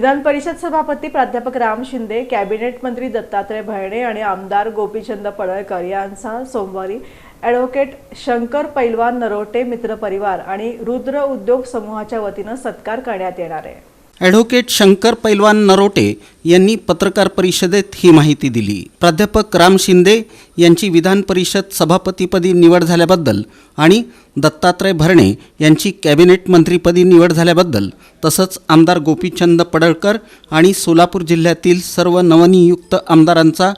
विधान परिषद सभापती प्राध्यापक राम शिंदे कॅबिनेट मंत्री दत्तात्रय भरणे आणि आमदार गोपीचंद पडळकर यांचा सोमवारी ॲडव्होकेट शंकर पैलवान नरोटे मित्रपरिवार आणि रुद्र उद्योग समूहाच्या वतीनं सत्कार करण्यात येणार आहे. ॲडव्होकेट शंकर पैलवान नरोटे यांनी पत्रकार परिषदेत ही माहिती दिली. प्राध्यापक राम शिंदे यांची विधान परिषद सभापतीपदी निवड झाल्याबद्दल आणि दत्तात्रय भरणे यांची कॅबिनेट मंत्रीपदी निवड झाल्याबद्दल तसंच आमदार गोपीचंद पडळकर आणि सोलापूर जिल्ह्यातील सर्व नवनियुक्त आमदारांचा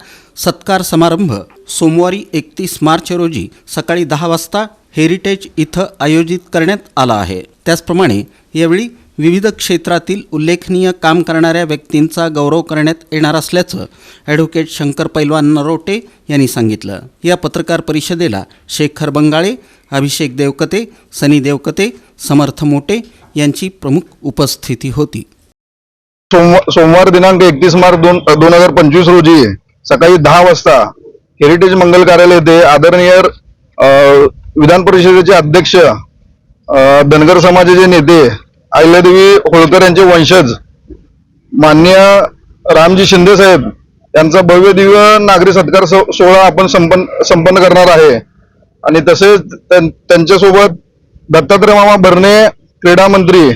सत्कार समारंभ सोमवारी एकतीस मार्च रोजी सकाळी दहा वाजता हेरिटेज इथं आयोजित करण्यात आला आहे. त्याचप्रमाणे यावेळी विविध क्षेत्रातील उल्लेखनीय काम करणाऱ्या व्यक्तींचा गौरव करण्यात येणार असल्याचं ॲडव्होकेट शंकर पैलवान नरोटे यांनी सांगितलं. या पत्रकार परिषदेला शेखर बंगाळे अभिषेक देवकते सनी देवकते समर्थ मोटे यांची प्रमुख उपस्थिती होती. सोमवार सोमवार दिनांक एकतीस मार्च दोन दोन हजार पंचवीस रोजी सकाळी दहा वाजता हेरिटेज मंगल कार्यालय येथे आदरणीय विधान परिषदेचे अध्यक्ष धनगर समाजाचे नेते अहिल्यादेवी होळकर यांचे वंशज. मान्य रामजी शिंदे साहेब यांचा भव्य दिव्य नागरी सत्कार सो- सोहळा आपण संपन्न संपन्न करणार आहे. आणि तसेच त्यां- त्यांच्यासोबत दत्तात्रय मामा भरणे क्रीडा मंत्री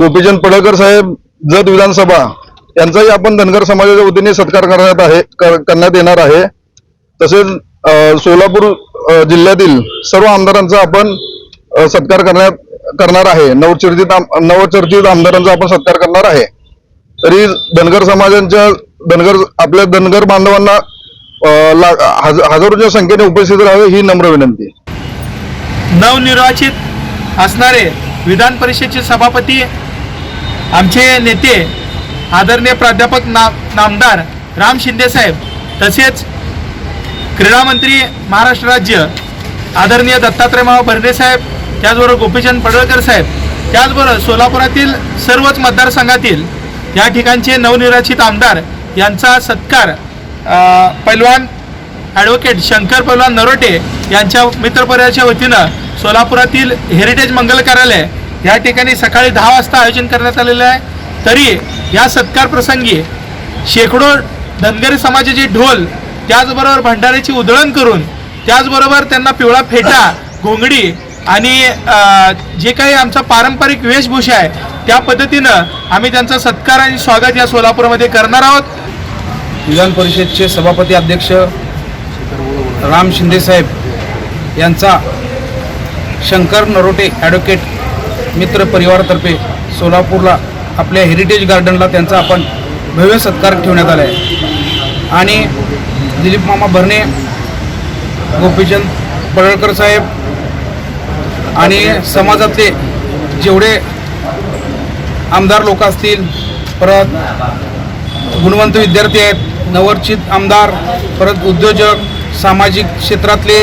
गोपीचंद पडळकर साहेब जत विधानसभा यांचाही आपण धनगर समाजाच्या वतीने सत्कार करण्यात आहे करण्यात येणार आहे. तसेच सोलापूर जिल्ह्यातील सर्व आमदारांचा आपण सत्कार करण्यात करणार आहे. नवचर्चित नवचर्चित आमदारांचा आपण सत्कार करणार आहे. तरी धनगर समाजांच्या धनगर आपल्या धनगर बांधवांना हजारोच्या संख्येने उपस्थित राहावे ही नम्र विनंती. नवनिर्वाचित असणारे विधान परिषदेचे सभापती आमचे नेते आदरणीय प्राध्यापक ना नामदार राम शिंदे साहेब तसेच क्रीडा मंत्री महाराष्ट्र राज्य आदरणीय दत्तात्रय मावा भरणे साहेब त्याचबरोबर गोपीचंद पडळकर साहेब त्याचबरोबर सोलापुरातील सर्वच मतदारसंघातील या ठिकाणचे नवनिर्वाचित आमदार यांचा सत्कार पैलवान ॲडव्होकेट शंकर पैलवान नरोटे यांच्या मित्रपरिवाराच्या वतीनं सोलापुरातील हेरिटेज मंगल कार्यालय या ठिकाणी सकाळी दहा वाजता आयोजन करण्यात आलेलं आहे. तरी या सत्कार प्रसंगी शेकडो धनगरी समाजाचे ढोल त्याचबरोबर भंडाऱ्याची उधळण करून त्याचबरोबर त्यांना पिवळा फेटा घोंगडी आणि जे काही आमचा पारंपरिक वेशभूषा आहे त्या पद्धतीनं आम्ही त्यांचा सत्कार आणि स्वागत या सोलापूरमध्ये करणार आहोत. विधान परिषदचे सभापती अध्यक्ष राम शिंदे साहेब यांचा शंकर नरोटे ॲडव्होकेट मित्र परिवारातर्फे सोलापूरला आपल्या हेरिटेज गार्डनला त्यांचा आपण भव्य सत्कार ठेवण्यात आला आहे आणि दिलीप मामा भरणे गोपीचंद पडळकर साहेब आणि समाजातले जेवढे आमदार लोक असतील परत गुणवंत विद्यार्थी आहेत नवरचित आमदार परत उद्योजक सामाजिक क्षेत्रातले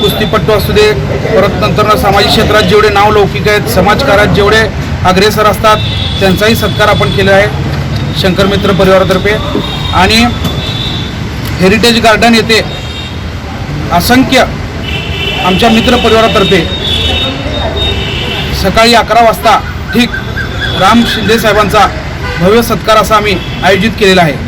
कुस्तीपट्टू असू दे परत नंतर सामाजिक क्षेत्रात जेवढे नाव लौकिक आहेत समाजकारात जेवढे अग्रेसर असतात त्यांचाही सत्कार आपण केला आहे शंकर मित्र परिवारातर्फे. आणि हेरिटेज गार्डन येथे असंख्य आमच्या मित्र परिवारातर्फे सकाळी अकरा वाजता ठीक राम शिंदे साहेबांचा भव्य सत्कार असा आम्ही आयोजित केलेला आहे.